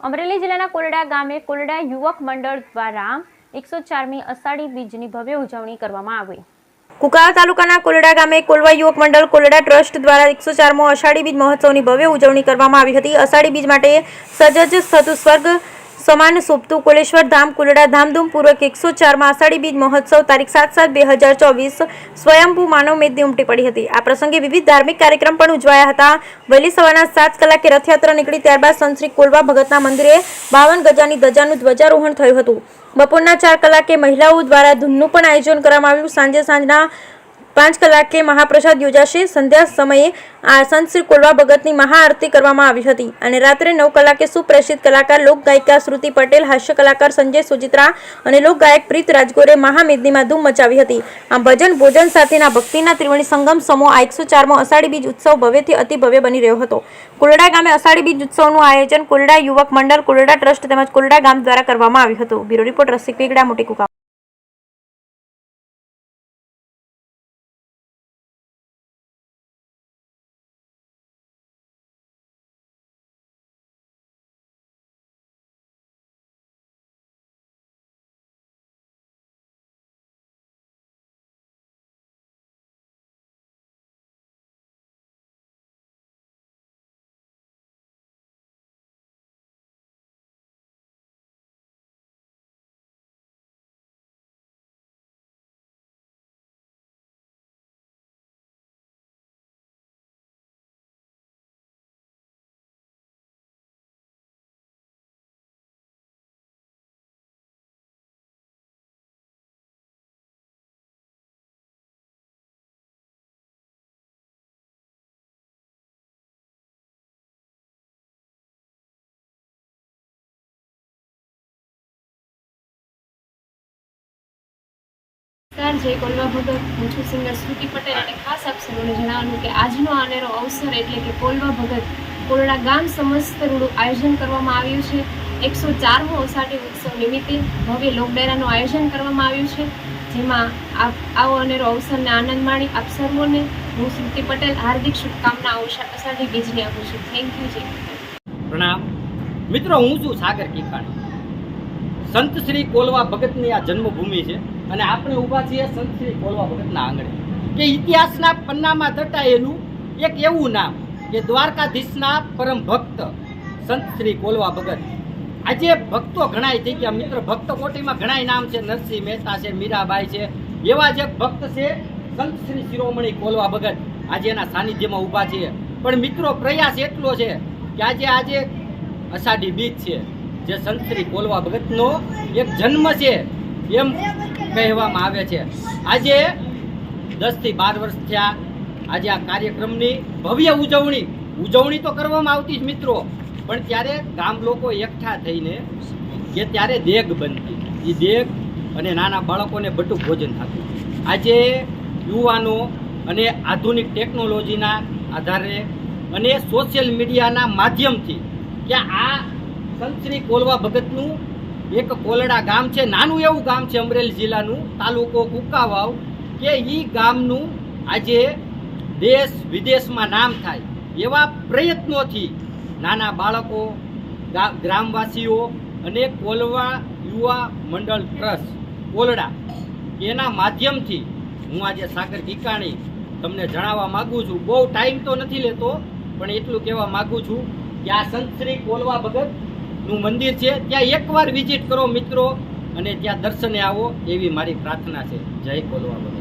અમરેલી જિલ્લાના કોલડા ગામે કોલડા યુવક મંડળ દ્વારા એકસો ચારમી અષાઢી બીજની ભવ્ય ઉજવણી કરવામાં આવી. કુકાવા તાલુકાના કોલડા ગામે કોલવા યુવક મંડળ કોલડા ટ્રસ્ટ દ્વારા એકસો ચારમો અષાઢી બીજ મહોત્સવની ભવ્ય ઉજવણી કરવામાં આવી હતી. અષાઢી બીજ માટે સજજ થતું સ્વર્ગ સમાન સોપતું કોલેશ્વર ધામ, કોલડા ધામધૂમપૂર્વક એકસો ચારમાં આષાઢી બીજ મહોત્સવ તારીખ સાત સાત બે હજાર ચોવીસ સ્વયંભૂ માનવ મેદની ઉમટી પડી હતી. આ પ્રસંગે વિવિધ ધાર્મિક કાર્યક્રમ પણ ઉજવાયા હતા. વહેલી સવારના સાત કલાકે રથયાત્રા નીકળી ત્યારબાદ સંશ્રી કોલવા ભગતના મંદિરે બાવન ગજાની ધજાનું ધ્વજારોહણ થયું હતું. બપોરના ચાર કલાકે મહિલાઓ દ્વારા ધૂનનું પણ આયોજન કરવામાં આવ્યું. સાંજે સાંજના પાંચ કલાકે મહાપ્રસાદ યોજાશે. સંધ્યા સમયે આ સંત શ્રી કોલવા ભગતની મહાઆરતી કરવામાં આવી હતી અને રાત્રે નવ કલાકે સુપ્રસિદ્ધ કલાકાર લોક ગાયિકા શ્રુતિ પટેલ, હાસ્ય કલાકાર સંજય સુચિત્રા અને લોક ગાયક પ્રીત રાજગોરે મહામેદનીમાં ધૂમ મચાવી હતી. આમ ભજન ભોજન સાથેના ભક્તિના ત્રિવેણી સંગમ સમૂહ આ એકસો ચારમો અષાઢી બીજ ઉત્સવ ભવ્યથી અતિ ભવ્ય બની રહ્યો હતો. કોલડા ગામે અષાઢી બીજ ઉત્સવનું આયોજન કોલડા યુવક મંડળ, કોલડા ટ્રસ્ટ તેમજ કોલડા ગામ દ્વારા કરવામાં આવ્યું હતું. બ્યુરો રિપોર્ટ રસિક વેગડા, મોટી કુકા નમસ્કાર, જય કોલવા ભગત. હું સિંગર શ્રુતિ પટેલ અને ખાસ આપ જણાવવાનું કે આજનો આનેરો અવસર એટલે કે કોલવા ભગત કોરડા ગામ સમસ્ત રૂડું આયોજન કરવામાં આવ્યું છે. એકસો ચારમો અષાઢી ઉત્સવ નિમિત્તે ભવ્ય લોકડાયરાનું આયોજન કરવામાં આવ્યું છે. જેમાં આવો અનેરો અવસરને આનંદ માણી આપ સર્વોને. હું શ્રુતિ પટેલ, હાર્દિક શુભકામના અષાઢી બીજની આપું છું. થેન્ક યુ જય પ્રણામ. મિત્રો, હું છું સાગર કિકાણી સંત શ્રી કોલવા ભગતની આ જન્મભૂમિ છે. અને આપણે ઊભા છીએ સંતશ્રી કોલવા ભગતના આંગણે. કે ઇતિહાસના પન્નામાં દટાયેલું એક એવું નામ કે દ્વારકાધીશના પરમ ભક્ત સંત શ્રી કોલવા ભગત. આજે ભક્તો ઘણાય થઈ ગયા. મિત્ર, ભક્ત કોટીમાં ઘણાય નામ છે. નરસિંહ મહેતા છે, મીરાબાઈ છે. એવા જ ભક્ત છે સંતશ્રી શિરોમણી કોલવા ભગત. આજે એના સાનિધ્યમાં ઊભા છીએ. પણ મિત્રો, પ્રયાસ એટલો છે કે આજે આજે અષાઢી બીજ છે. જે સંતશ્રી કોલવા ભગતનો એક જન્મ છે. એમ કહેવામાં આવે છે. આજે દસથી બાર વર્ષ થયા. આજે આ કાર્યક્રમની ભવ્ય ઉજવણી. ઉજવણી તો કરવામાં આવતી જ મિત્રો, પણ ત્યારે ગામ લોકો એકઠા થઈને કે ત્યારે દેગ બનતી. એ દેગ અને નાના બાળકોને બટુક ભોજન થતું. આજે યુવાનો અને આધુનિક ટેકનોલોજીના આધારે અને સોશિયલ મીડિયાના માધ્યમથી કે આ સંત શ્રી કોલવા ભગતનું એક કોલડા ગામ છે, નાનું એવું ગામ છે અમરેલી જિલ્લાનું, તાલુકો કુકાવાવ, કે એ ગામનું આજે દેશ વિદેશમાં નામ થાય. એવા પ્રયત્નોથી નાના બાળકો ગ્રામવાસીઓ અને કોલવા યુવા મંડળ ટ્રસ્ટ, કોલડા, એના માધ્યમથી હું આજે સાગર ગીકાણી તમને જણાવવા માગું છું. બહુ ટાઈમ તો નથી લેતો, પણ એટલું કહેવા માગું છું કે આ સંતશ્રી કોલવા ભગત નું મંદિર છે. ત્યાં એકવાર વિઝિટ કરો મિત્રો અને ત્યાં દર્શને આવો એવી મારી પ્રાર્થના છે. જય ભગત